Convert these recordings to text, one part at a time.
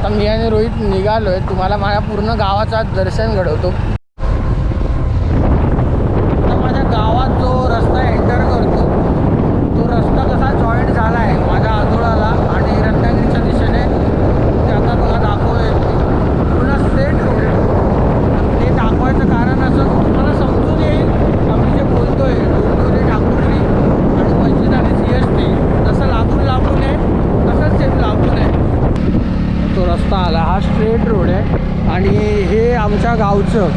आता मी आणि रोहित निघालोय. तुम्हाला माझ्या पूर्ण गावाचा दर्शन घडवतो आता माझ्या गावात जो रस्ता एंटर करतो तो रस्ता कसा जॉईंट झाला आहे माझ्या आजोळाला आणि रत्नागिरीच्या दिशेने ते आता बघा दाखवतोय मी पूर्ण स्ट्रेट रोड आहे ते दाखवायचं कारण असं की तुम्हाला समजून येईल आम्ही जे बोलतोय डोंबिवली ठाकुर्ली आणि मस्जिद आणि सी एस टी जसं लागून लागून आहे तसंच सेम लागून आहे तो रस्ता आला हा स्ट्रेट रोड आहे आणि हे आमच्या गावचं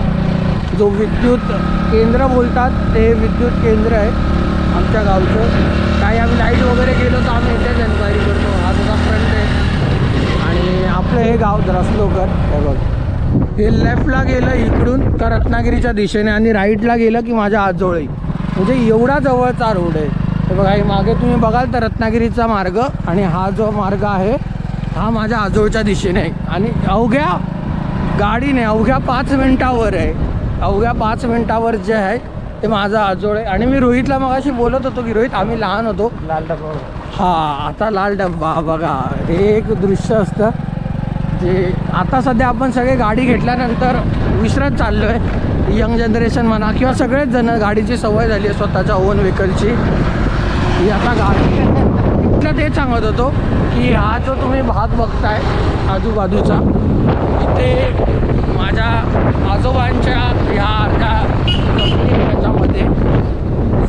जो विद्युत केंद्र बोलतात ते विद्युत केंद्र आहे आमच्या गावचं. काही आम्ही लाइट वगैरे गेलो तर आम्ही इथेच एन्क्वायरी करतो. हा तुझा फ्रंट आहे. आणि आपलं हे गाव द्रसलोकर. हे बघ. हे लेफ्टला गेलं इकडून तर रत्नागिरीच्या दिशेने आणि राईटला गेलं की माझ्या आजोळी. म्हणजे एवढा जवळचा रोड आहे. हे बघा हे मागे तुम्ही बघाल तर रत्नागिरीचा मार्ग आणि हा जो मार्ग आहे हा माझ्या आजोळच्या दिशेने आहे. आणि अवघ्या गाडीने अवघ्या पाच मिनटावर आहे. अवघ्या पाच मिनिटावर जे आहे ते माझा आजोळ आहे. आणि मी रोहितला मगाशी बोलत होतो की रोहित आम्ही लहान होतो. लाल डबा हा आता लाल डब्बा बघा हे एक दृश्य असतं. जे आता सध्या आपण सगळे गाडी घेतल्यानंतर विसरत चाललो आहे यंग जनरेशन म्हणा किंवा सगळेच जण गाडीची सवय झाली आहे स्वतःच्या ओन व्हेकलची. ही आता गाडी तेच सांगत होतो की हा जो तुम्ही भाग बघताय आजूबाजूचा इथे माझ्या आजोबांच्या ह्या अर्ध्या जमिनी आहेत त्याच्यामध्ये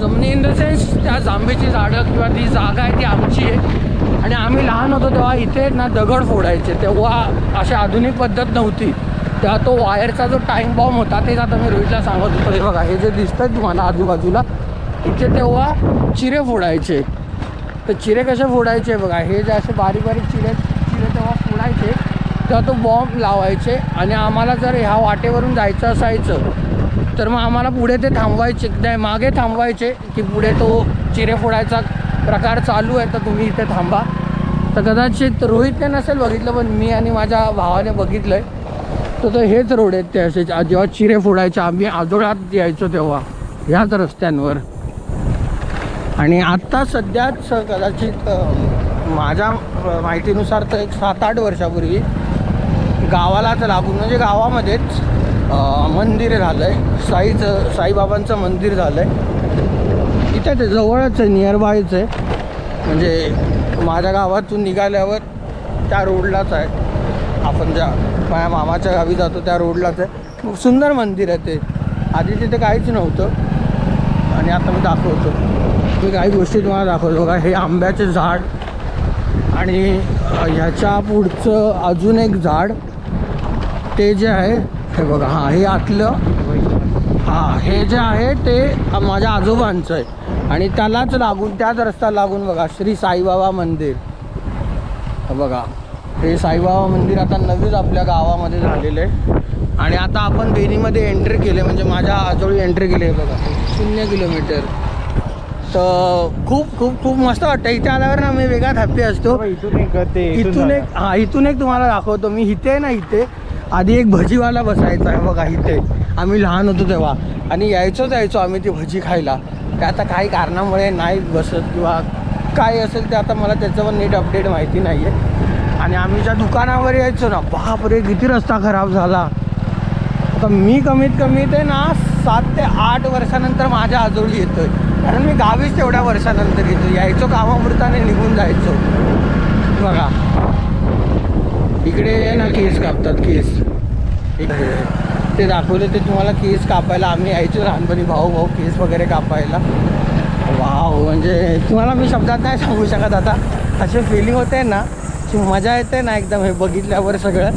जमिनी इन द सेन्स त्या जांभेची झाडं किंवा ती जागा आहे ती आमची आहे. आणि आम्ही लहान होतो तेव्हा इथे ना दगड फोडायचे. तेव्हा अशी आधुनिक पद्धत नव्हती. तेव्हा तो वायरचा जो टाईम बॉम्ब होता तेच आता मी रोहितला सांगत होतो. हे बघा हे जे दिसतं तुम्हाला आजूबाजूला इथे तेव्हा चिरे फोडायचे. तर चिरे कसे फोडायचे बघा हे जे असे बारीक बारीक चिरे चिरे तेव्हा फोडायचे. तेव्हा तो बॉम्ब लावायचे आणि आम्हाला जर ह्या वाटेवरून जायचं असायचं तर मग आम्हाला पुढे ते थांबवायचे नाही मागे थांबवायचे की पुढे तो चिरे फोडायचा प्रकार चालू आहे तर तुम्ही इथे थांबा. तर कदाचित रोहितने नसेल बघितलं पण मी आणि माझ्या भावाने बघितलं आहे तर तो हेच रोड आहेत ते असे जेव्हा चिरे फोडायचे आम्ही आजोळात यायचो तेव्हा ह्याच रस्त्यांवर. आणि आत्ता सध्याच कदाचित माझ्या माहितीनुसार तर एक सात आठ वर्षापूर्वी गावालाच लागून म्हणजे गावामध्येच मंदिर झालं आहे साईचं साईबाबांचं मंदिर झालं आहे इथं ते जवळच आहे नियरबायच आहे. म्हणजे माझ्या गावातून निघाल्यावर त्या रोडलाच आहे. आपण ज्या माझ्या मामाच्या गावी जातो त्या रोडलाच आहे. खूप सुंदर मंदिर आहे ते. आधी तिथे काहीच नव्हतं. आणि आता मी दाखवतो. मी काही गोष्टी तुम्हाला दाखवतो. का हे आंब्याचे झाड आणि ह्याच्या पुढचं अजून एक झाड. ते जे आहे हे बघा हां हे आतलं. हां हे जे आहे ते माझ्या आजोबांचं आहे. आणि त्यालाच लागून त्याच रस्ता लागून बघा श्री साईबाबा मंदिर. हे बघा. हे साईबाबा मंदिर आता नवीच आपल्या गावामध्ये झालेलं आहे. आणि आता आपण बेनीमध्ये एंट्री केले म्हणजे माझ्या आजोळी एंट्री केली आहे बघा. शून्य किलोमीटर. तर खूप खूप खूप मस्त वाटतं. इथे आल्यावर ना मी वेगळाच हॅप्पी असतो. इथून एक ते इथून एक हा इथून एक तुम्हाला दाखवतो. मी इथे ना इथे. आधी एक भजीवाला बसायचा आहे बघा इथे. आम्ही लहान होतो तेव्हा. आणि यायचोच यायचो आम्ही ती भजी खायला. ते आता काही कारणामुळे नाही बसत किंवा काय असेल ते आता मला त्याचं पण नीट अपडेट माहिती नाही आहे आणि आम्ही ज्या दुकानावर यायचो ना बापरे किती रस्ता खराब झाला. आता मी कमीत कमी ते ना सात ते आठ वर्षानंतर माझ्या आजोळी आहे कारण मी गावीच तेवढ्या वर्षानंतर येतो यायचो कामापुरताने निघून जायचो. बघा. इकडे आहे ना केस कापतात केस. इकडे ते दाखवले ते तुम्हाला केस कापायला. आम्ही यायचो लहानपणी भाऊ भाऊ केस वगैरे कापायला. वाव म्हणजे तुम्हाला मी शब्दात नाही सांगू शकत आता. असे फिलिंग होते ना अशी मजा येते ना एकदम हे बघितल्यावर सगळं.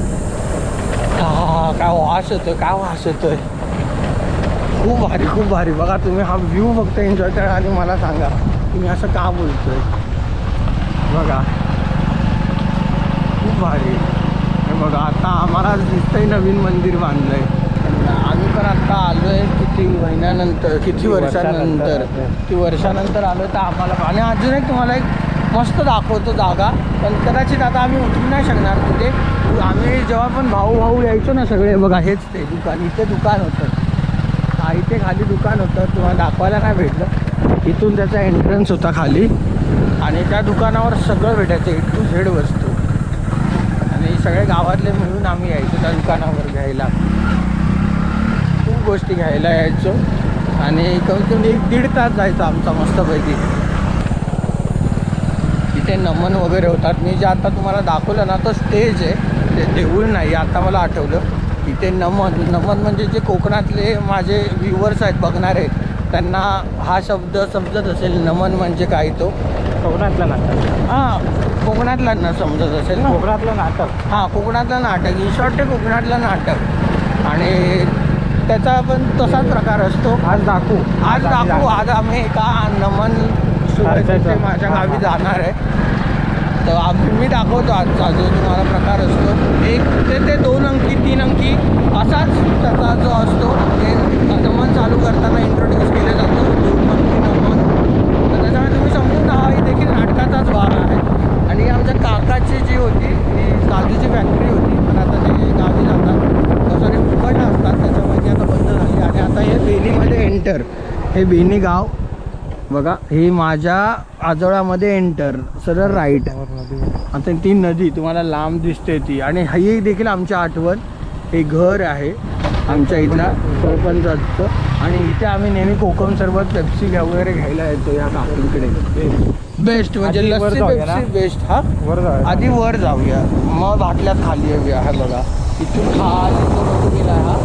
हा काय वास होतोय काय वास होतोय खूप भारी खूप भारी. बघा तुम्ही हा व्ह्यू फक्त एन्जॉय करा आणि मला सांगा. तुम्ही असं का बोलतोय? बघा. खूप भारी. बघा आता आम्हाला दिसतंय नवीन मंदिर बांधलंय. आम्ही पण आता आलोय किती महिन्यानंतर किती वर्षानंतर? किती वर्षानंतर आलो तर आम्हाला आणि अजून एक तुम्हाला एक मस्त दाखवतो जागा. पण कदाचित आता आम्ही उतरू नाही शकणार तिथे आम्ही जेव्हा पण भाऊ भाऊ यायचो ना सगळे बघा हेच ते दुकान. इथे दुकान होतं. हा इथे खाली दुकान होतं. तुम्हाला दाखवायला नाही भेटलं? इथून त्याचा एंट्रन्स होता खाली. आणि त्या दुकानावर सगळं भेटायचं ए टू झेड वस्तू. सगळे गावातले मिळून आम्ही यायचो त्या दुकानावर घ्यायला. खूप गोष्टी घ्यायला यायचो. आणि कमीत कमी एक दीड तास जायचा आमचा मस्तपैकी. तिथे नमन वगैरे होतात. मी जे आता तुम्हाला दाखवलं ना तो स्टेज आहे. ते देऊळ नाही आता मला आठवलं. इथे नमन नमन म्हणजे जे कोकणातले माझे व्ह्युअर्स आहेत बघणारे त्यांना हा शब्द समजत असेल नमन म्हणजे काय तो. कोकणातलं नाटक. हां कोकणातल्यांना समजत असेल ना? कोकणातलं नाटक. हां कोकणातलं नाटक. इन शॉर्ट ते कोकणातलं नाटक. आणि त्याचा पण तसाच प्रकार असतो. आज दाखवू. आज दाखवू. आज आम्ही एका नमन अच्छा. माझ्या गावी जाणार आहे. तर आम्ही मी दाखवतो आजचा जो तुम्हाला प्रकार असतो. एक ते ते दोन अंकी तीन अंकी असाच त्याचा जो असतो. ते नमन चालू करताना इंट्रोड्यूस केले जातो दोन अंकी नमन तर त्याच्यामुळे तुम्ही समजून ना हा ही देखील नाटकाचाच भाग आहे आणि ही आमच्या काकाची जी होती ती काजूची फॅक्टरी होती पण आता ते गावी जातात सॉरी फुकट असतात त्याच्यामुळे ती आता बंद झाली. आणि आता हे बेनीमध्ये एंटर हे बेनी गाव बघा हे माझ्या आजोळामध्ये एंटर सरळ राईट आता ती नदी तुम्हाला लांब दिसते ती. आणि ही देखील आमची आठवण. हे घर आहे आमच्या इथला सरपंचाचं. आणि इथे आम्ही नेहमी कोकम सरबत पेप्सी घ्या वगैरे घ्यायला येतो या काकींकडे. बेस्ट म्हणजे आधी वर लस्सी जाऊया ना? पेप्सी बेस्ट हा? वर जाऊया. आधी वर जाऊया. मग भाटल्यात खाली येऊया हा बघा. इथून गेला हा.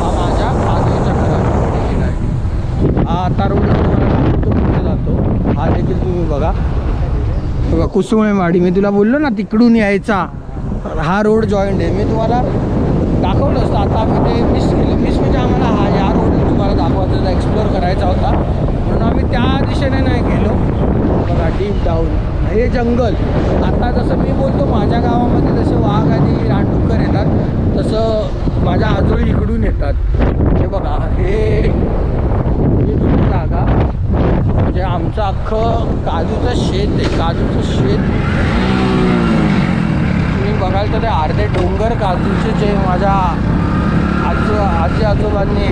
हा माझ्या काजूच्या घराकडे गेला आहे हा आता रोड कुठे जातो? हा देखील तुम्ही बघा. बघा कुसुमेवाडी. मी तुला बोललो ना तिकडून यायचा. हा रोड जॉईंट आहे. मी तुम्हाला दाखवलं असतं. आता आम्ही ते मिस केलं. मिस म्हणजे आम्हाला हा तुम्हाला दाखवायचा एक्सप्लोअर करायचा होता. म्हणून आम्ही त्या दिशेने नाही गेलो. बघा डीप डाऊन हे जंगल आता जसं मी बोलतो माझ्या गावामध्ये जसे वाघ आणि रानडुक्कर येतात तसं माझ्या आजोळी इकडून येतात. हे बघा हे जागा. म्हणजे आमचं अख्खं काजूचं शेत आहे काजूचं शेत. तुम्ही बघाल तर ते अर्धे डोंगर काजूचे जे माझ्या आजो आजी आजोबांनी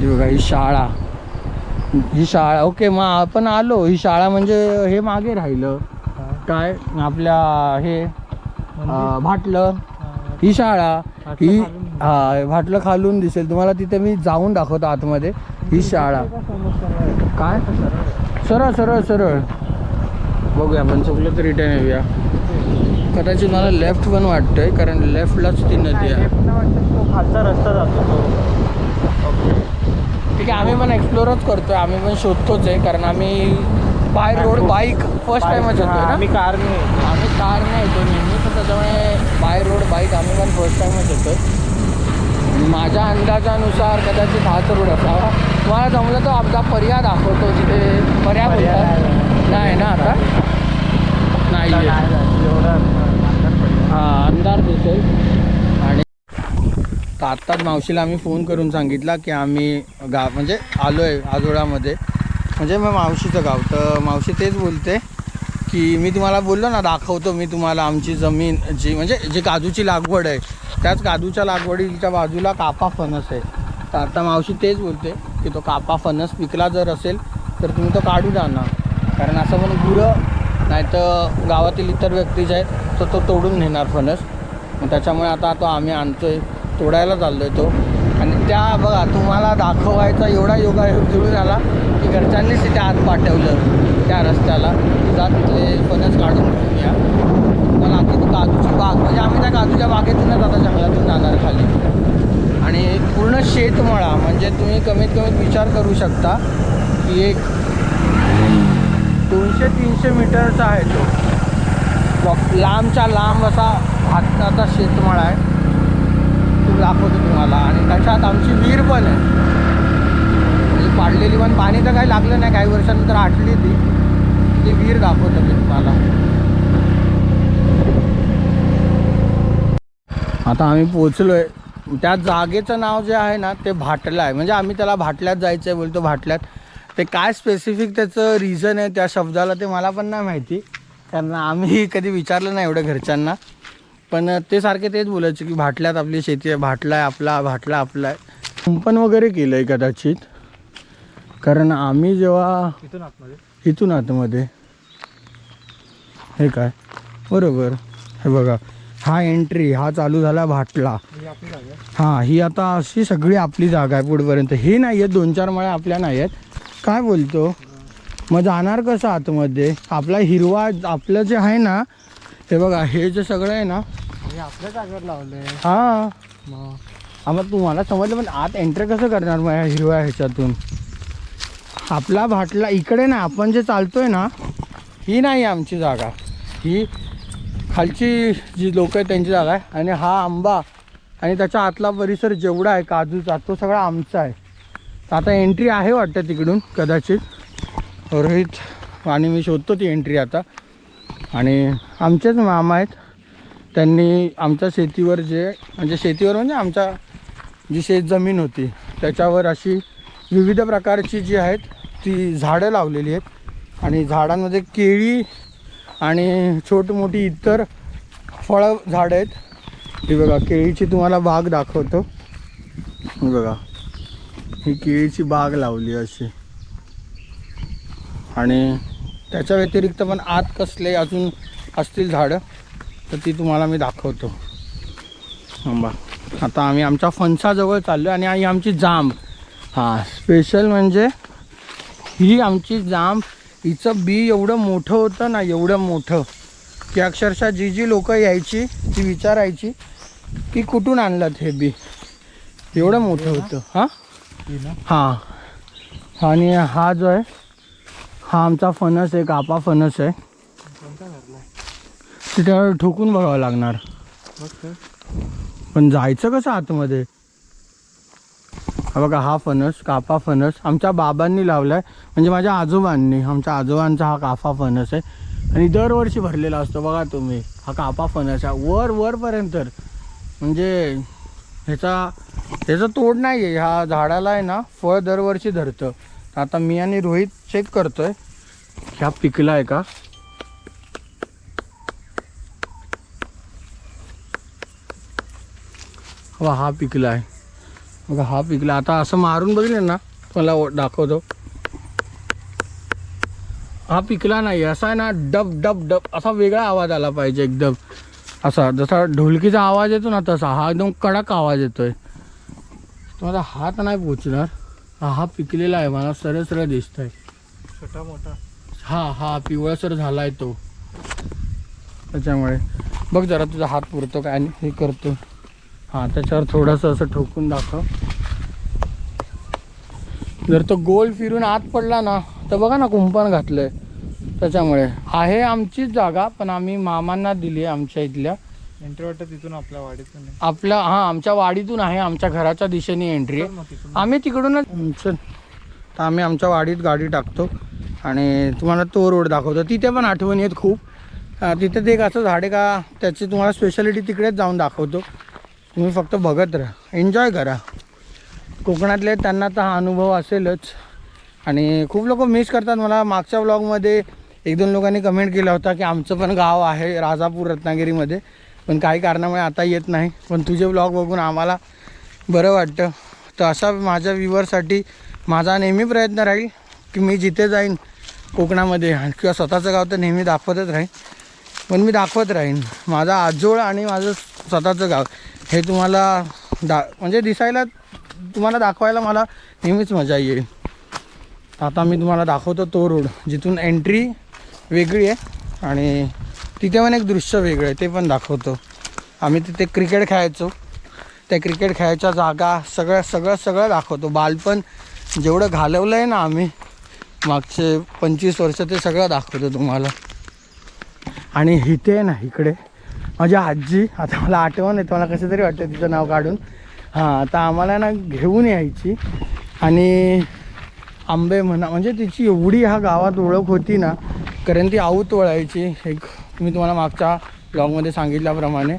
हे बघा ही शाळा. ही शाळा ओके मग आपण आलो. ही शाळा म्हणजे हे मागे राहिलं. काय? आपल्या हे भाटलं. ही शाळा ही हा भाटलं खालून दिसेल. तुम्हाला तिथे मी जाऊन दाखवतो आतमध्ये. ही शाळा. काय? सरळ सरळ सरळ. बघूया आपण चुकलं तर रिटर्न येऊया. कदाचित मला लेफ्ट पण वाटतंय कारण लेफ्टलाच ती नदी आहे. खालचा रस्ता जातो तो. ठीक आहे आम्ही पण एक्सप्लोरच करतोय. आम्ही पण शोधतोच आहे कारण आम्ही बाय रोड बाईक फर्स्ट टाइमच येतोय ना? आम्ही कारने येतो. आम्ही कारने येतो नेहमी तर त्याच्यामुळे बाय रोड बाईक आम्ही पण फर्स्ट टाइमच येतोय. माझ्या अंदाजानुसार कदाचित हाच रोड असावा तुम्हाला जमलं तर आमचा पर्याय दाखवतो जिथे पर्याय बोलतात. नाही ना आता? नाही आहे. नाही जात. एवढं अंतर शानदार दिसेल आणि तर आत्ताच मावशीला आम्ही फोन करून सांगितला की आम्ही गाव म्हणजे आलो आहे आजोळामध्ये. म्हणजे मग मावशीचं गाव. तर मावशी तेच बोलते की मी तुम्हाला बोललो ना दाखवतो मी तुम्हाला आमची जमीन जी म्हणजे जी काजूची लागवड आहे. त्याच काजूच्या लागवडीच्या बाजूला कापा फणस आहे. तर आता मावशी तेच बोलते की तो कापा फणस पिकला जर असेल तर तुम्ही तो काढू द्या ना. कारण असं पण गुरं नाही तर गावातील इतर व्यक्ती जे आहेत तर तो तोडून नेणार फणस. मग त्याच्यामुळे आता तो आम्ही आणतो आहे तोडायला चाललो आहे तो. आणि त्या बघा तुम्हाला दाखवायचा एवढा योगायोग जुळून आला की घरच्यांनीच तिथे आत पाठवलं त्या रस्त्याला. जा तिथले फणस काढून घेऊन या. मला आता ती काजूची बाग म्हणजे आम्ही त्या काजूच्या बागेतूनच आता जंगलातून जाणार खाली. आणि पूर्ण शेतमळा म्हणजे तुम्ही कमीत कमीत विचार करू शकता की एक दोनशे तीनशे मीटरचा आहे तो. लांबच्या लांब असा हाताचा शेतमाळा आहे. तो दाखवतो तुम्हाला. आणि त्याच्यात आमची विहीर पण आहे. म्हणजे पाडलेली पण पाणी तर काही लागलं नाही. काही वर्षानंतर आटली ती. ती विहीर दाखवतो मी तुम्हाला. आता आम्ही पोचलो आहे त्या जागेचं नाव जे आहे ना ते भाटलं आहे. म्हणजे आम्ही त्याला भाटल्यात जायचं आहे बोलतो. भाटल्यात ते काय स्पेसिफिक त्याचं रिझन आहे त्या शब्दाला ते मला पण नाही माहिती. कारण आम्ही कधी विचारलं नाही एवढं घरच्यांना. पण ते सारखे तेच बोलायचे की भाटल्यात आपली शेती आहे भाटला आहे आपला भाटला आपला. आहे कुंपण वगैरे केलं आहे कदाचित. कारण आम्ही जेव्हा इथून आतमध्ये? इथून आतमध्ये. हे काय? बरोबर. हे बघा. हा एंट्री हा चालू झाला भाटला. ही. हां ही आता अशी सगळी आपली जागा आहे पुढपर्यंत. ही नाही आहेत दोन चार मळ्या आपल्या नाही आहेत. काय बोलतो? मग जाणार कसं आतमध्ये? आपला हिरवा आपलं जे आहे ना हे बघा हे जे सगळं आहे ना हे आपल्या जागेवर लावलंय. हां. मग? आम्हाला तुम्हाला समजलं पण आत एंटर कसं करणार मग या हिरव्या ह्याच्यातून? आपला भाटला इकडे ना आपण जे चालतोय ना ही नाही आमची जागा. ही खालची जी लोक आहेत त्यांची जागा आहे. आणि हा आंबा आणि त्याच्या आतला परिसर जेवढा आहे काजूचा तो सगळा आमचा आहे. आता एंट्री आहे वाटतं तिकडून कदाचित. रोहित आणि मी शोधतो ती एंट्री आता. आणि आमचेच मामा आहेत. त्यांनी आमच्या शेतीवर जे म्हणजे शेतीवर म्हणजे आमच्या जी शेत जमीन होती त्याच्यावर अशी विविध प्रकारची जी आहेत ती झाडं लावलेली आहेत. आणि झाडांमध्ये केळी आणि छोटी मोठी इतर फळं झाडं आहेत. ती बघा केळीची तुम्हाला बाग दाखवतो. बघा. ही केळीची बाग लावली अशी. आणि त्याच्या व्यतिरिक्त पण आत कसले अजून असतील झाडं तर ती तुम्हाला मी दाखवतो. थांबा. आता आम्ही आमच्या फणसाजवळ चाललो आणि ही आमची जांब. हां स्पेशल म्हणजे ही आमची जांब. हिचं बी एवढं मोठं होतं ना एवढं मोठं. की अक्षरशः जी जी लोकं यायची ती विचारायची की कुठून आणलात हे बी? एवढं मोठं होतं. हां? ही हां. आणि हा जो आहे हा आमचा फणस आहे कापा फणस आहे. तिथे ठोकून बघावं लागणार. पण जायचं कसं आतमध्ये? हा बघा हा फणस काफा फणस आमच्या बाबांनी लावलाय. म्हणजे माझ्या आजोबांनी आमच्या आजोबांचा हा काफा फणस आहे. आणि दरवर्षी भरलेला असतो बघा तुम्ही. हा काफा फणस आहे. वर वरपर्यंत म्हणजे ह्याचा त्याचं तोड नाही आहे ह्या झाडाला आहे ना फळ दरवर्षी धरतं. आता मी आणि रोहित चेक करतोय. ह्या पिकला आहे का? वा हा पिकला आहे. बघा हा पिकला. आता असं मारून बघितलं ना मला दाखवतो. हा पिकला नाही असा आहे ना डब डब डब असा वेगळा आवाज आला पाहिजे एकदम. असा जसा ढोलकीचा आवाज येतो ना तसा. हा एकदम कडक आवाज येतोय. तुम्हाला हात नाही पोचणार. हा हा पिकलेला आहे. मला सरळ सरळ दिसतंय. छोटा मोठा? हा हा पिवळसर झालाय तो. त्याच्यामुळे बघ जरा तुझा हात पुरतो काय आणि हे करतो. हा त्याच्यावर थोडंसं असं ठोकून दाखव. जर तो गोल फिरून आत पडला ना तर बघा ना कुंपण घातलंय. त्याच्यामुळे आहे आमचीच जागा पण आम्ही मामांना दिली आहे आमच्या इथल्या. एंट्री वाटत तिथून आपल्या वाडीतून आहे. आपल्या हां आमच्या वाडीतून आहे आमच्या घराच्या दिशेने एंट्री आहे. मग आम्ही तिकडूनच चल. तर आम्ही आमच्या वाडीत गाडी टाकतो आणि तुम्हाला तो रोड दाखवतो. तिथे पण आठवणी आहेत खूप. अं, तिथे ते एक असं झाड आहे का त्याची तुम्हाला स्पेशालिटी तिकडेच जाऊन दाखवतो. तुम्ही फक्त बघत राहा. एन्जॉय करा. कोकणातले आहेत, त्यांना तर हा अनुभव असेलच. आणि खूप लोक मिस करतात मला. मागच्या ब्लॉगमध्ये एक दोन लोकांनी कमेंट केला होता की आमचं पण गाव आहे राजापूर रत्नागिरीमध्ये. पण काही कारणामुळे आता येत नाही. पण तुझे ब्लॉग बघून आम्हाला बरं वाटतं. तर असा माझ्या व्ह्युअरसाठी माझा नेहमी प्रयत्न राहील की मी जिथे जाईन कोकणामध्ये किंवा स्वतःचं गाव तर नेहमी दाखवतच राहीन. पण मी दाखवत राहीन. माझा आजोळ आणि माझं स्वतःचं गाव हे तुम्हाला दा म्हणजे दिसायला तुम्हाला दाखवायला मला नेहमीच मजा येईल. आता मी तुम्हाला दाखवतो तो रोड जिथून एंट्री वेगळी आहे आणि तिथे पण एक दृश्य वेगळं आहे ते पण दाखवतो. आम्ही तिथे क्रिकेट खेळायचो. त्या क्रिकेट खेळायच्या जागा सगळं सगळं सगळं दाखवतो. बालपण जेवढं घालवलं आहे ना आम्ही मागचे पंचवीस वर्ष ते सगळं दाखवतो तुम्हाला. आणि इथे आहे ना इकडे माझी आजी आता मला आठवण येते मला कसं तरी वाटतं तिचं नाव काढून. हां आता आम्हाला ना घेऊन यायची. आणि आंबे म्हणा म्हणजे तिची एवढी ह्या गावात ओळख होती ना कारण ती आऊत वळायची एक मी तुम्हाला मागच्या ब्लॉगमध्ये सांगितल्याप्रमाणे.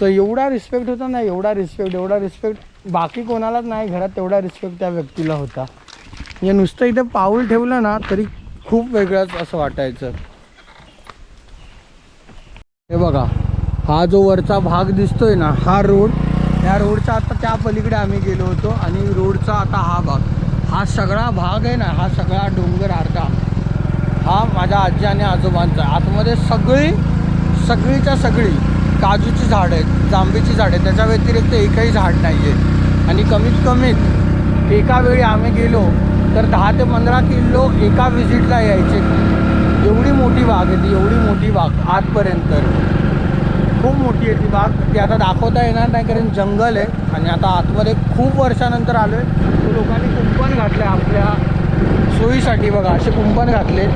तर एवढा रिस्पेक्ट होता ना एवढा रिस्पेक्ट एवढा रिस्पेक्ट बाकी कोणालाच नाही घरात तेवढा रिस्पेक्ट त्या व्यक्तीला होता. म्हणजे नुसतं इथे पाऊल ठेवलं ना तरी खूप वेगळंच असं वाटायचं. हे बघा हा जो वरचा भाग दिसतोय ना हा रोड. या रोडचा आता त्या पलीकडे आम्ही गेलो होतो आणि रोडचा आता हा भाग. हा सगळा भाग आहे ना हा सगळा डोंगर अर्धा. हा माझ्या आजी आणि आजोबांचा आतमध्ये सगळी सगळीच्या सगळी काजूची झाड आहेत जांभीची झाड आहेत. त्याच्या व्यतिरिक्त एकही झाड नाही आहे आणि कमीत कमीत एका वेळी आम्ही गेलो तर दहा ते पंधरा किलो एका व्हिजिटला यायचे. एवढी मोठी बाग आहे ती एवढी मोठी बाग आजपर्यंत खूप मोठी आहे ती बाग. ती आता दाखवता येणार नाही कारण जंगल आहे. आणि आता आतमध्ये खूप वर्षानंतर आलो आहे तो लोकांनी कुंपण घातलं आहे आपल्या सोयीसाठी बघा असे कुंपण घातले.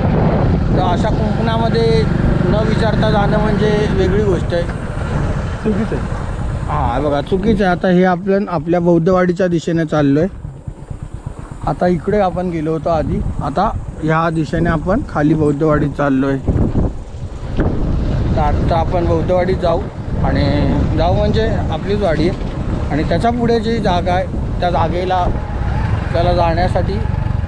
तर अशा कुंपणामध्ये न विचारता जाणं म्हणजे वेगळी गोष्ट आहे. चुकीचं आहे. हां बघा चुकीचं आहे. आता हे आपलं आपल्या बौद्धवाडीच्या दिशेने चाललो आहे आता इकडे आपण गेलो होतो आधी. आता ह्या दिशेने आपण खाली बौद्धवाडीत चाललो आहे तर आता आपण बौद्धवाडीत जाऊ. आणि जाऊ म्हणजे आपलीच वाडी आहे. आणि त्याच्या पुढे जी जागा आहे त्या जागेला त्याला जाण्यासाठी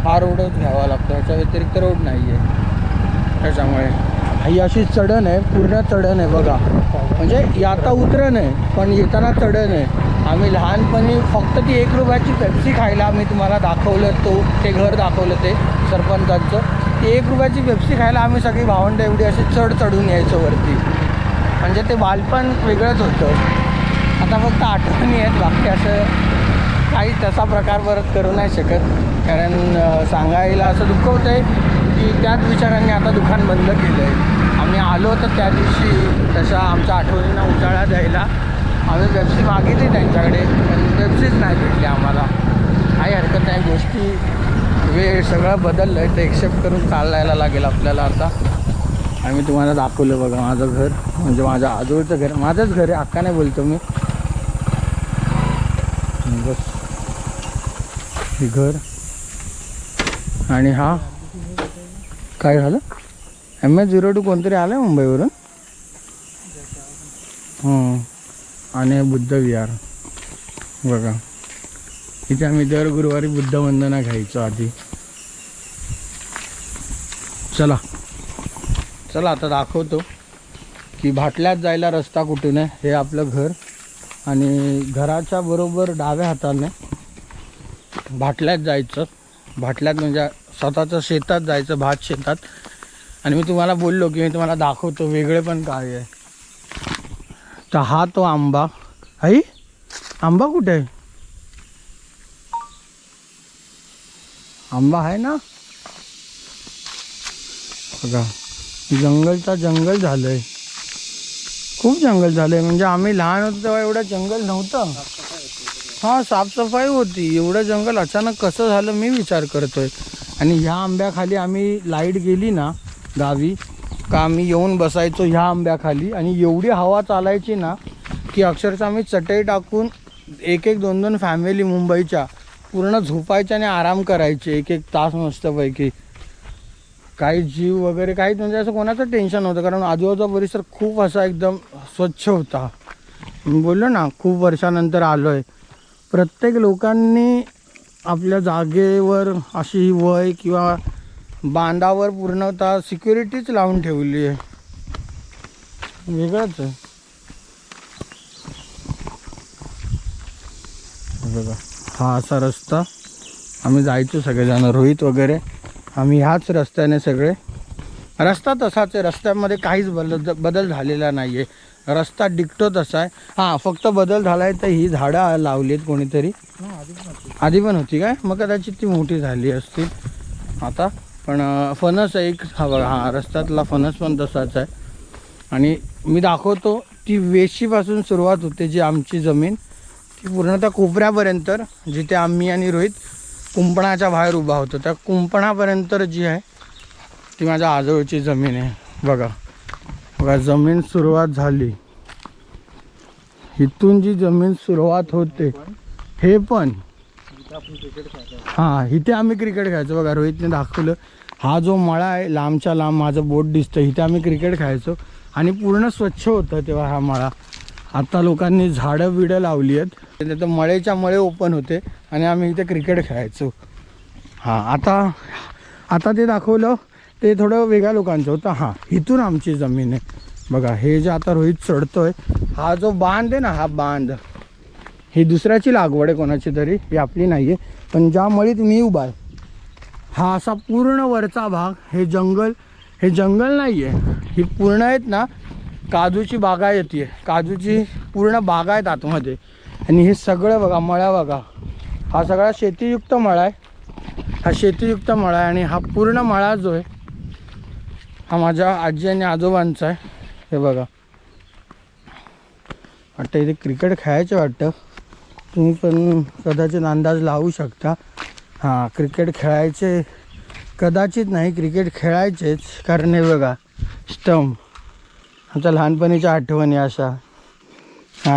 हा रोडच घ्यावा लागतो याच्या व्यतिरिक्त रोड नाही आहे त्याच्यामुळे. ही अशी चढण आहे पूर्ण चढण आहे बघा. म्हणजे आता उतरण आहे पण येताना चढण आहे. आम्ही लहानपणी फक्त ती एक रुपयाची पेप्सी खायला आम्ही तुम्हाला दाखवलं तो ते घर दाखवलं ते सरपंचांचं. ती एक रुपयाची पेप्सी खायला आम्ही सगळी भावंड एवढी अशी चढ चढून यायचो वरती. म्हणजे ते बालपण वेगळंच होतं. आता फक्त आठवणी आहेत बाकी असं काही तसा प्रकार परत करू नाही शकत. कारण सांगायला असं दुःख होतं आहे की त्याच विचारांनी आता दुकान बंद केलं आहे आम्ही आलो तर त्या दिवशी तशा आमच्या आठवणींना उजाळा द्यायला आम्ही पेप्सी मागितली त्यांच्याकडे पण पेप्सीच नाही भेटली आम्हाला. काही हरकत नाही गोष्टी वेळ सगळं बदललं आहे ते एक्सेप्ट करून चालायला लागेल आपल्याला आता. आम्ही तुम्हाला दाखवलं बघा माझं घर म्हणजे माझ्या आजोळचं घर माझंच घर आहे अक्का नाही बोलतो मी. बस. हे घर. आणि हा? काय झालं? एम एच झिरो टू कोणतरी आलं आहे मुंबईवरून आणि बुद्ध विहार. बघा. इथे आम्ही दर गुरुवारी बुद्ध वंदना घ्यायचो आधी. चला. चला आता दाखवतो. की भाटल्यात जायला रस्ता कुठून आहे? हे आपलं घर. आणि घराच्या बरोबर डाव्या हाताने भाटल्यात जायचं. भाटल्यात म्हणजे स्वतःचं शेतात जायचं भात शेतात. आणि मी तुम्हाला बोललो की मी तुम्हाला दाखवतो वेगळे पण काय आहे. तर हा तो आंबा. आई आंबा कुठे आहे? आंबा आहे ना? बघा जंगलचा जंगल झालंय. खूप जंगल झालंय. म्हणजे आम्ही लहान होतो तेव्हा एवढं जंगल नव्हतं. हां साफसफाई होती. एवढं जंगल अचानक कसं झालं मी विचार करतोय. आणि ह्या आंब्याखाली आम्ही लाइट गेली ना गावी का आम्ही येऊन बसायचो ह्या आंब्याखाली. आणि एवढी हवा चालायची ना की अक्षरशः आम्ही चटई टाकून एक एक दोन दोन फॅमिली मुंबईच्या पूर्ण झोपायच्या आणि आराम करायचे. एक एक तास मस्तपैकी. काही जीव वगैरे काहीच म्हणजे असं कोणाचं टेन्शन नव्हतं. कारण आजूबाजूचा परिसर खूप असा एकदम स्वच्छ होता. मी बोललो ना खूप वर्षानंतर आलो आहे प्रत्येक लोकांनी आपल्या जागेवर अशी वय किंवा बांधावर पूर्णतः सिक्युरिटीच लावून ठेवली आहे. वेगळंच आहे. बघा हा असा रस्ता. आम्ही जायचो सगळेजण रोहित वगैरे. आम्ही ह्याच रस्त्याने सगळे. रस्ता तसाच आहे. रस्त्यामध्ये काहीच बदल बदल झालेला नाही आहे रस्ता डिकटो तसा आहे. हां फक्त बदल झाला आहे तर ही झाडं लावली आहेत कोणीतरी आधी पण होती. काय? मग कदाचित ती मोठी झाली असती आता पण फणस आहे एक. हा बघा हा रस्त्यातला फणस पण तसाच आहे. आणि मी दाखवतो ती वेशीपासून सुरुवात होते जी आमची जमीन. ती पूर्ण त्या कोपऱ्यापर्यंत जिथे आम्ही आणि रोहित कुंपणाच्या बाहेर उभा होतो. त्या कुंपणापर्यंत जी आहे ती माझ्या आजोळची जमीन आहे. बघा. बघा जमीन सुरुवात झाली. इथून जी जमीन सुरुवात होते हे पण. हां इथे आम्ही क्रिकेट खेळायचो. बघा रोहितने दाखवलं. हा जो मळा आहे लांबच्या लांब माझं बोट दिसतं. इथे आम्ही क्रिकेट खेळायचो. आणि पूर्ण स्वच्छ होतं तेव्हा हा मळा. आता लोकांनी झाडं बिडं लावली आहेत. तर मळेच्या मळे ओपन होते आणि आम्ही इथे क्रिकेट खेळायचो. हां आता आता ते दाखवलं. ते थोडं वेगळ्या लोकांचं होतं. हां इथून आमची जमीन आहे. बघा हे जे आता रोहित चढतोय हा जो बांध आहे ना हा बांध ही दुसऱ्याची लागवड आहे कोणाची तरी ही आपली नाही आहे. पण ज्या मळीत मी उभा आहे हा असा पूर्ण वरचा भाग हे जंगल हे जंगल नाही आहे. ही पूर्ण आहेत ना काजूची बागा येते. काजूची पूर्ण बागा आहेत आतमध्ये. आणि हे सगळं बघा मळा बघा. हा सगळा शेतीयुक्त मळा आहे. हा शेतीयुक्त मळा आहे आणि हा पूर्ण मळा जो आहे हा माझ्या आजी आणि आजोबांचा आहे. हे बघा. वाटतं इथे क्रिकेट खेळायचं वाटतं. तुम्ही पण कदाचित अंदाज लावू शकता. हां क्रिकेट खेळायचे कदाचित नाही क्रिकेट खेळायचेच. कारण हे बघा स्टंप आमच्या लहानपणीच्या आठवणी अशा.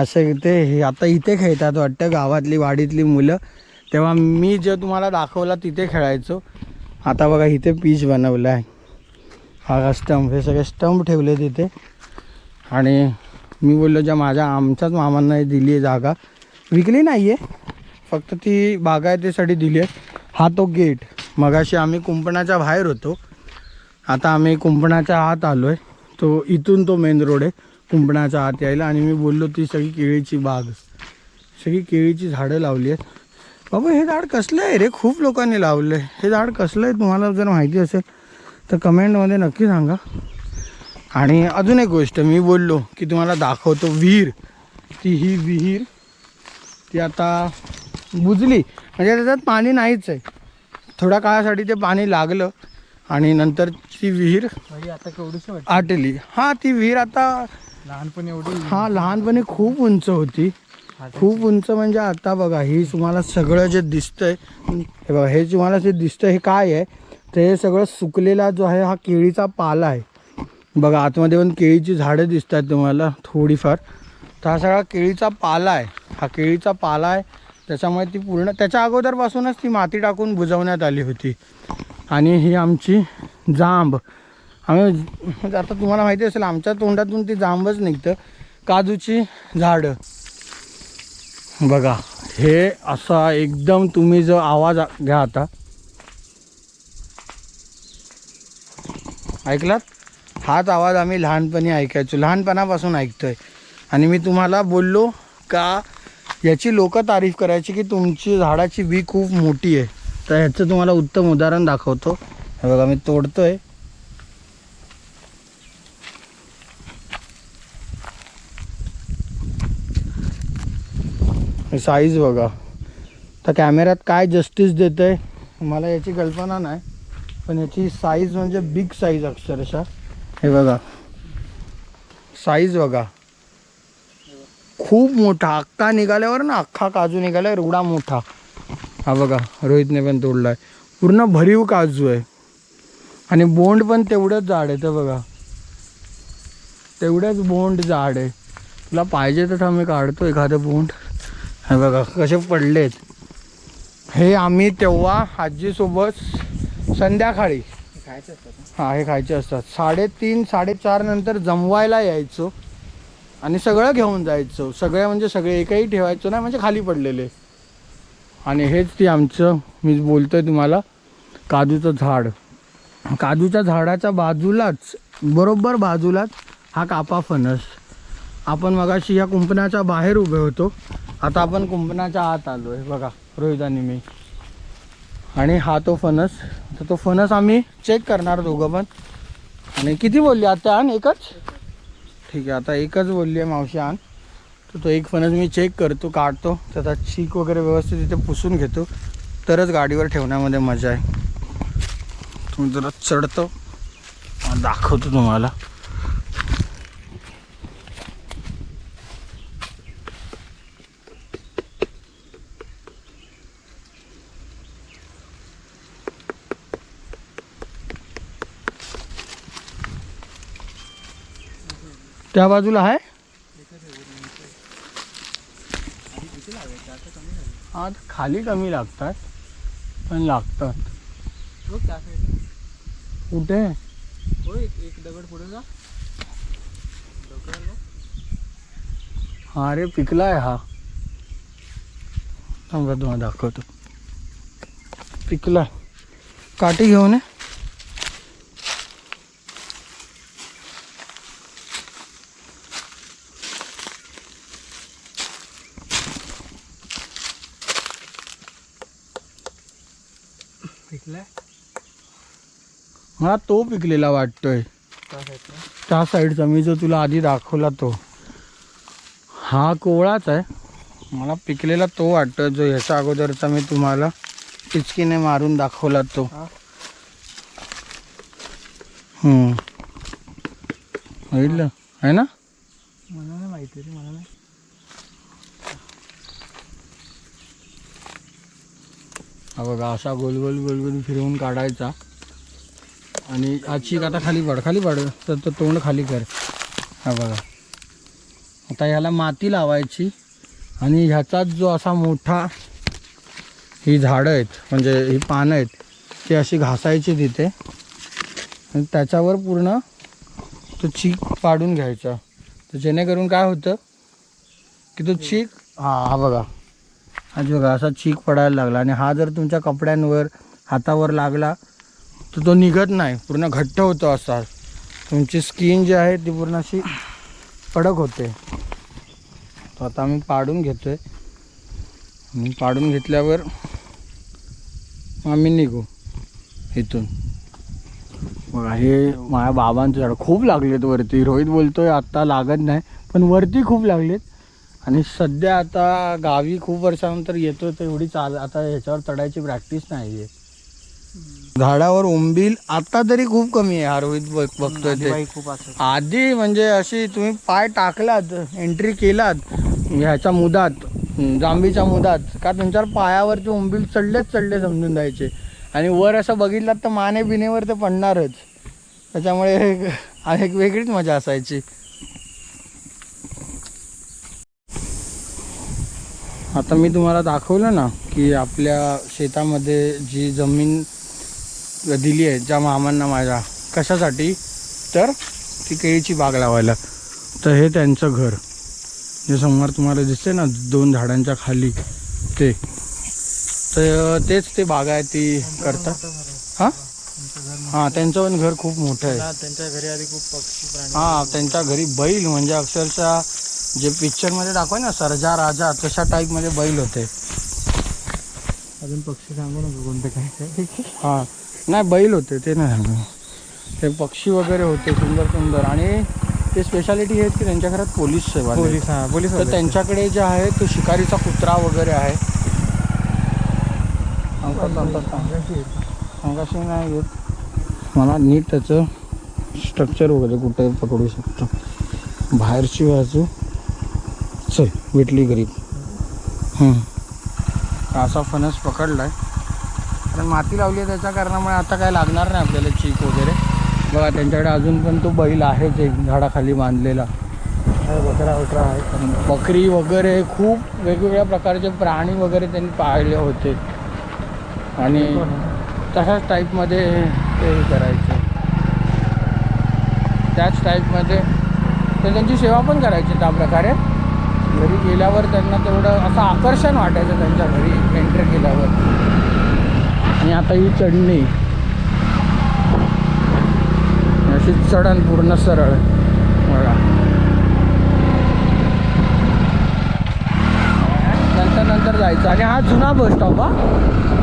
असं इथे हे आता इथे खेळतात वाटतं गावातली वाडीतली मुलं. तेव्हा मी जे तुम्हाला दाखवला तिथे खेळायचो. आता बघा इथे पीच बनवलं आहे. हा स्टंप हे सगळे स्टंप ठेवले तिथे आणि मी बोललो ज्या माझ्या आमच्याच मामांना दिली आहे जागा. विकली नाही आहे फक्त ती बागायतीसाठी दिली आहे. हा तो गेट. मगाशी आम्ही कुंपणाच्या बाहेर होतो. आता आम्ही कुंपणाच्या आत आलो आहे तो इथून तो मेन रोड आहे कुंपणाच्या आत यायला. आणि मी बोललो ती सगळी केळीची बाग. सगळी केळीची झाडं लावली आहेत. बाबा हे झाड कसलं आहे रे? खूप लोकांनी लावलं आहे हे झाड कसलं आहे? तुम्हाला जर माहिती असेल तर कमेंटमध्ये नक्की सांगा. आणि अजून एक गोष्ट मी बोललो की तुम्हाला दाखवतो विहीर. ती ही विहीर ती आता बुजली. म्हणजे त्याच्यात पाणी नाहीच आहे. थोड्या काळासाठी ते पाणी लागलं आणि नंतर ती विहीर आता केवढीशी आटली. हां ती विहीर आता लहानपणी एवढी हा लहानपणी खूप उंच होती. खूप उंच म्हणजे आता बघा ही तुम्हाला सगळं जे दिसतंय हे बघा हे तुम्हाला जे दिसतंय हे काय आहे? ते सगळं सुकलेला जो आहे हा केळीचा पाला आहे. बघा आतमध्ये पण केळीची झाडं दिसतात तुम्हाला थोडीफार. तर हा सगळा केळीचा पाला आहे. हा केळीचा पाला आहे. त्याच्यामुळे ती पूर्ण त्याच्या अगोदरपासूनच ती माती टाकून बुजवण्यात आली होती. आणि ही आमची जांब. आम्ही आता तुम्हाला माहिती असेल आमच्या तोंडातून ती जांबच निघतं. काजूची झाडं. बघा हे असा एकदम तुम्ही जो आवाज घ्या आता. ऐकलात? हाच आवाज आम्ही लहानपणी ऐकायचो. लहानपणापासून ऐकतोय. आणि मी तुम्हाला बोललो का याची लोक तारीफ करायची की तुमची झाडाची बी खूप मोठी आहे. तर ह्याचं तुम्हाला उत्तम उदाहरण दाखवतो. हे बघा मी तोडतोय. साईज बघा. तर कॅमेऱ्यात काय जस्टिस देतं आहे मला याची कल्पना नाही. पण याची साईज म्हणजे बिग साईज अक्षरशः. हे बघा. साईज बघा. खूप मोठा. अख्खा निघाल्यावर ना अख्खा काजू निघाल्यावर एवढा मोठा. हा बघा रोहितने पण तोडला आहे पूर्ण भरीव काजू आहे. आणि बोंड पण तेवढंच जाड आहे तर बघा. तेवढंच बोंड जाड आहे. तुला पाहिजे तर आम्ही काढतो एखादं बोंड. हे बघा कसे पडलेत. हे आम्ही तेव्हा आजीसोबत संध्याकाळी. खायचं असतात. हा हे खायचे असतात. साडेतीन साडेचार नंतर जमवायला यायचो आणि सगळं घेऊन जायचो. सगळे म्हणजे सगळे एकही ठेवायचो नाही म्हणजे खाली पडलेले. आणि हेच ती आमचं मी बोलतोय तुम्हाला काजूचं झाड. काजूच्या झाडाच्या बाजूलाच बरोबर बाजूलाच हा कापा फणस. आपण मगाशी या कुंपणाच्या बाहेर उभे होतो. आता आपण कुंपणाच्या आत आलो आहे बघा रोहित आणि मी. आणि हा तो फणस. तर तो फणस आम्ही चेक करणार दोघं पण. आणि किती बोलली आता आण एकच? ठीक आहे आता एकच बोलली आहे मावशी आण. तर तो एक फणस मी चेक करतो काढतो. त्याचा चीक वगैरे व्यवस्थित तिथे पुसून घेतो. तरच गाडीवर ठेवण्यामध्ये मजा आहे. तुम्ही जरा चढतो. दाखवतो तुम्हाला. त्या बाजूला आहे? हा खाली कमी लागतात पण लागतात. कुठे? एक एक दगड पुढे जा. हा रे पिकला आहे हा. थांबा तुम्हाला दाखवतो. पिकला काठी घेऊन ये. मला तो पिकलेला वाटतोय. त्या साईडचा मी जो तुला आधी दाखवला तो. हा कोवळाच आहे. मला पिकलेला तो वाटतो जो ह्याच्या अगोदरचा मी तुम्हाला पिचकीने मारून दाखवला तो. हम्म. बघितलं? आहे ना? मला नाही माहिती रे मला नाही. हा बघा असा गोल गोल गोल गोल फिरवून काढायचा. आणि हा आता खाली पड खाली पड तर तो तोंड खाली कर. हा बघा. आता ह्याला माती लावायची आणि ह्याचाच जो असा मोठा ही झाडं आहेत म्हणजे ही पानं आहेत ती अशी घासायची तिथे. आणि त्याच्यावर पूर्ण तो चीक पाडून घ्यायचा. तर जेणेकरून काय होतं की तो चीक हा हा बघा. आज बघा असा चीक पडायला लागला. आणि हा जर तुमच्या कपड्यांवर हातावर लागला तर तो निघत नाही. पूर्ण घट्ट होतो असा. तुमची स्किन जी आहे ती पूर्ण अशी कडक होते. तर आता आम्ही पाडून घेतो आहे पाडून घेतल्यावर आम्ही निघू इथून. बघा हे माझ्या बाबांचं झाड खूप लागलेत वरती. रोहित बोलतोय आत्ता लागत नाही पण वरती खूप लागलेत. आणि सध्या आता गावी खूप वर्षानंतर येतो तर एवढी चाल आता ह्याच्यावर चढायची प्रॅक्टिस नाही आहे झाडावर उंबील आता तरी खूप कमी आहे हा रोहित बघ बघतोय ते. खूप आधी म्हणजे अशी तुम्ही पाय टाकलात एंट्री केलात ह्याच्या मुदात हम्म, जांभीच्या मुदात का तुमच्यावर पायावरती उंबील चढलेच चढले समजून जायचे. आणि वर असं बघितलात तर माने बिनेवर ते पडणारच. त्याच्यामुळे एक- एक वेगळीच मजा असायची. आता मी तुम्हाला दाखवलं ना की आपल्या शेतामध्ये जी जमीन दिली आहे ज्या मामांना माझ्या. कशासाठी? तर ती केळीची बाग लावायला. तर हे त्यांचं घर. जे समोर तुम्हाला दिसते ना दोन झाडांच्या खाली ते. तर तेच ते बागायती करतात हां? हां त्यांचं पण घर खूप मोठं आहे. त्यांच्या घरी आधी खूप पक्षी प्राणी हां त्यांच्या घरी बैल म्हणजे अक्षरशः जे पिक्चरमध्ये दाखवाय ना सरजा राजा तशा टाईपमध्ये बैल होते. अजून पक्षी सांगू नको कोणते काय काय. हां. नाही बैल होते ते नाही सांगू. ते पक्षी वगैरे होते सुंदर सुंदर. आणि ते स्पेशालिटी आहेत की त्यांच्या घरात पोलीस सेवा. पोलीस हा पोलीस तर त्यांच्याकडे जे आहे तो शिकारीचा कुत्रा वगैरे आहे. अंगाशी नाही येत. मला नीट त्याचं स्ट्रक्चर वगैरे कुठे पकडू शकतो. बाहेरची बाजू. चल भेटली गरीब. हं. असा फणस पकडलाय. कारण माती लावली आहे त्याच्या कारणामुळे आता काय लागणार नाही आपल्याला चीक वगैरे. बघा त्यांच्याकडे अजून पण तो बैल आहेच एक झाडाखाली बांधलेला. बकरा वकरा आहे. बकरी वगैरे खूप वेगवेगळ्या प्रकारचे प्राणी वगैरे त्यांनी पाळले होते. आणि तशाच टाईपमध्ये ते करायचे. त्याच टाईपमध्ये ते त्यांची सेवा पण करायची त्या प्रकारे. घरी गेल्यावर त्यांना तेवढं असं आकर्षण वाटायचं त्यांच्या घरी एंटर केल्यावर. आणि आता ही चढणी. अशी चढण पूर्ण सरळ. बघा. नंतर नंतर जायचं. आणि हा जुना बस स्टॉप हा.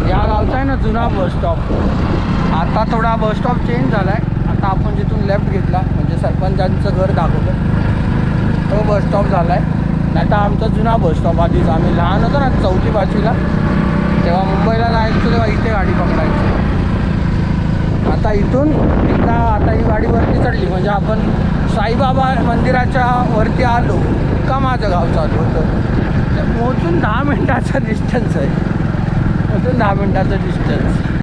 या गावचा आहे ना जुना बस स्टॉप आता थोडा बस स्टॉप चेंज झाला आहे आता आपण जिथून लेफ्ट घेतला म्हणजे सरपंचांचं घर दाखवलं. तो बस स्टॉप झाला आहे नाही तर आमचा जुना बस स्टॉप आधीच. आम्ही लहान होतो ना चौथी पाचवीला. तेव्हा मुंबईला जायचो तेव्हा इथे गाडी पकडायची. आता इथून एकदा आता ही गाडी वरती चढली. म्हणजे आपण साईबाबा मंदिराच्या वरती आलो का माझं गाव चालू होतं. तर मोजून दहा मिनटाचा डिस्टन्स आहे. मोजून दहा मिनटाचं डिस्टन्स